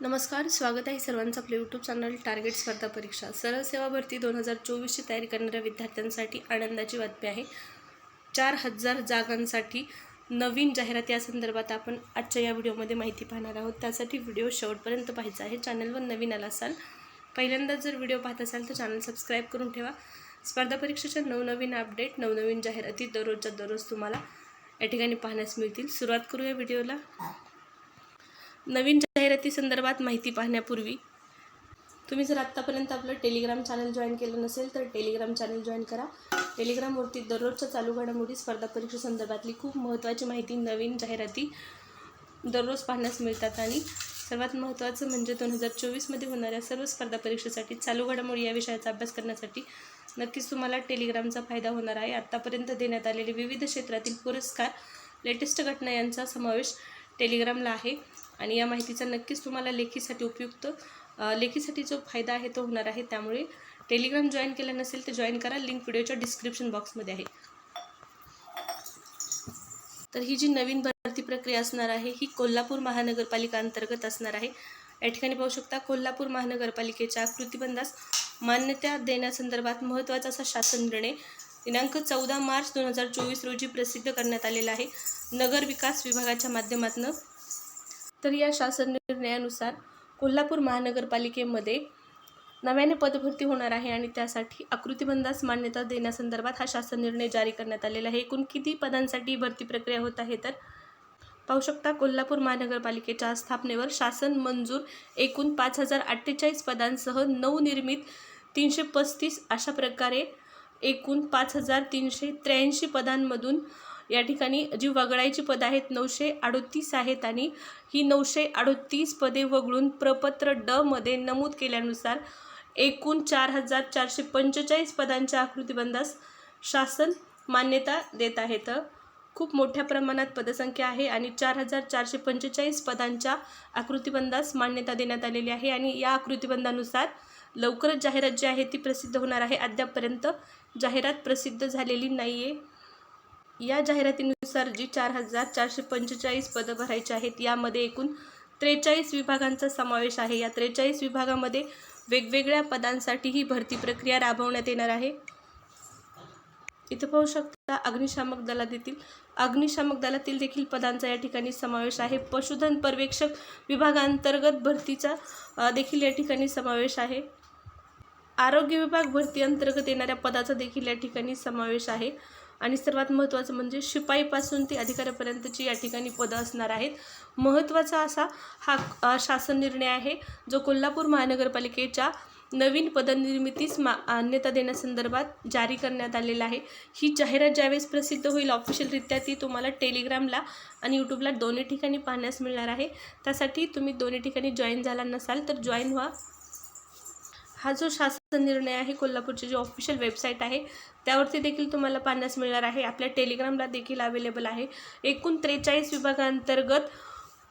नमस्कार स्वागत आहे सर्वांचं आपल्या यूट्यूब चॅनल टार्गेट स्पर्धा परीक्षा. सरळ सेवा भरती दोन हजार चोवीसची तयारी करणाऱ्या विद्यार्थ्यांसाठी आनंदाची बातमी आहे. चार हजार जागांसाठी नवीन जाहिरात या संदर्भात आपण आजच्या या व्हिडिओमध्ये माहिती पाहणार आहोत. त्यासाठी व्हिडिओ शेवटपर्यंत पाहायचा आहे. चॅनलवर नवीन आला असाल पहिल्यांदा जर व्हिडिओ पाहत असाल तर चॅनल सबस्क्राईब करून ठेवा. स्पर्धा परीक्षेच्या नवनवीन अपडेट नवनवीन जाहिराती दररोजच्या दररोज तुम्हाला या ठिकाणी पाहण्यास मिळतील. सुरुवात करूया व्हिडिओला. नवीन जाहिराती संदर्भात माहिती पाहण्यापूर्वी तुम्ही जर आत्तापर्यंत आपलं टेलिग्राम चॅनल जॉईन केलं नसेल तर टेलिग्राम चॅनल जॉईन करा. टेलिग्रामवरती दररोजच्या चालू घडामोडी स्पर्धा परीक्षेसंदर्भातली खूप महत्त्वाची माहिती नवीन जाहिराती दररोज पाहण्यास मिळतात. आणि सर्वात महत्त्वाचं म्हणजे दोन हजार चोवीसमध्ये होणाऱ्या सर्व स्पर्धा परीक्षेसाठी चालू घडामोडी या विषयाचा अभ्यास करण्यासाठी नक्कीच तुम्हाला टेलिग्रामचा फायदा होणार आहे. आत्तापर्यंत देण्यात आलेले विविध क्षेत्रातील पुरस्कार लेटेस्ट घटना यांचा समावेश टेलिग्रामला आहे. आणि या माहितीचा नक्कीच तुम्हाला लेखीसाठी उपयुक्त लेखीसाठी जो फायदा आहे तो होणार आहे त्यामुळे टेलिग्राम जॉईन केला नसेल तर जॉईन करा. लिंक व्हिडिओच्या डिस्क्रिप्शन बॉक्समध्ये आहे. तर ही जी नवीन भरती प्रक्रिया असणार आहे ही कोल्हापूर महानगरपालिका अंतर्गत असणार आहे. या ठिकाणी पाहू शकता कोल्हापूर महानगरपालिकेच्या कृतीबंधास मान्यता देण्यासंदर्भात महत्त्वाचा असा शासन निर्णय दिनांक चौदा मार्च दोन हजार चोवीस रोजी प्रसिद्ध करण्यात आलेला आहे. नगर विकास विभागाच्या माध्यमातून तर या शासन निर्णयानुसार कोल्हापूर महानगरपालिकेमध्ये नव्याने पदभरती होणार आहे आणि त्यासाठी आकृतीबंधास मान्यता देण्यासंदर्भात हा शासन निर्णय जारी करण्यात आलेला आहे. एकूण किती पदांसाठी भरती प्रक्रिया होत आहे तर पाहू शकता कोल्हापूर महानगरपालिकेच्या स्थापनेवर शासन मंजूर एकूण पाच हजार अठ्ठेचाळीस पदांसह नवनिर्मित तीनशे पस्तीस अशा प्रकारे एकूण पाच हजार तीनशे त्र्याऐंशी पदांमधून या ठिकाणी जी वगळायची पदं आहेत नऊशे अडोतीस आहेत आणि ही नऊशे अडोतीस पदे वगळून प्रपत्र ड मध्ये नमूद केल्यानुसार एकूण चार हजार चारशे पंचेचाळीस पदांच्या आकृतीबंधास शासन मान्यता देत आहेत. खूप मोठ्या प्रमाणात पदसंख्या आहे आणि चार हजार चारशे पंचेचाळीस पदांच्या आकृतीबंधास मान्यता देण्यात आलेली आहे आणि या आकृतीबंधानुसार लवकरच जाहिरात जी आहे ती प्रसिद्ध होणार आहे. अद्यापपर्यंत जाहिरात प्रसिद्ध झालेली नाही आहे या जाहिरातीनुसार जी चार हजार चारशे पंचेचाळीस पदं भरायची आहेत यामध्ये एकूण त्रेचाळीस विभागांचा समावेश आहे. या त्रेचाळीस विभागामध्ये वेगवेगळ्या पदांसाठी ही भरती प्रक्रिया राबवण्यात येणार आहे. इथं पाहू शकता अग्निशामक दलातील अग्निशामक दलातील देखील पदांचा या ठिकाणी समावेश आहे. पशुधन पर्यवेक्षक विभागांतर्गत भरतीचा देखील या ठिकाणी समावेश आहे. आरोग्य विभाग भरती अंतर्गत येणाऱ्या पदाचा देखील या ठिकाणी समावेश आहे. आणि सर्वात महत्त्वाचं म्हणजे शिपाईपासून ते अधिकाऱ्यापर्यंतची या ठिकाणी पदं असणार आहेत. महत्त्वाचा असा हा शासन निर्णय आहे जो कोल्हापूर महानगरपालिकेच्या नवीन पदनिर्मितीस मा मान्यता देण्यासंदर्भात जारी करण्यात आलेला आहे. ही जाहिरात ज्यावेळेस प्रसिद्ध होईल ऑफिशियलरित्या ती तुम्हाला टेलिग्रामला आणि यूट्यूबला दोन्ही ठिकाणी पाहण्यास मिळणार आहे. त्यासाठी तुम्ही दोन्ही ठिकाणी जॉईन झाला नसाल तर जॉईन व्हा. हा जो शासन निर्णय आहे कोल्हापूरची जी ऑफिशियल वेबसाईट आहे त्यावरती देखील तुम्हाला पाहण्यास मिळणार आहे. आपल्या टेलिग्रामला देखील अवेलेबल आहे. एकूण त्रेचाळीस विभागांतर्गत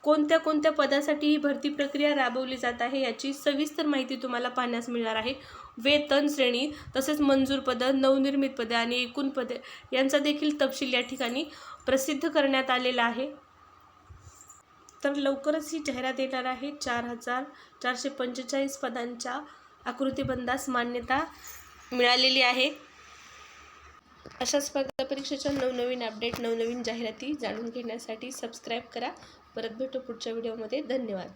कोणत्या कोणत्या पदासाठी ही भरती प्रक्रिया राबवली जात आहे याची सविस्तर माहिती तुम्हाला पाहण्यास मिळणार आहे. वेतन श्रेणी तसेच मंजूर पदं नवनिर्मित पदे आणि एकूण पदे यांचा देखील तपशील या ठिकाणी प्रसिद्ध करण्यात आलेला आहे. तर लवकरच ही जाहिरात येणार आहे. चार हजार चारशे पंचेचाळीस पदांच्या आकृतीबंधास मान्यता मिळालेली आहे. अशा स्पर्धा परीक्षेच्या नवनवीन अपडेट नवनवीन जाहिराती जाणून घेण्यासाठी सबस्क्राईब करा. परत भेटू पुढच्या व्हिडिओमध्ये धन्यवाद.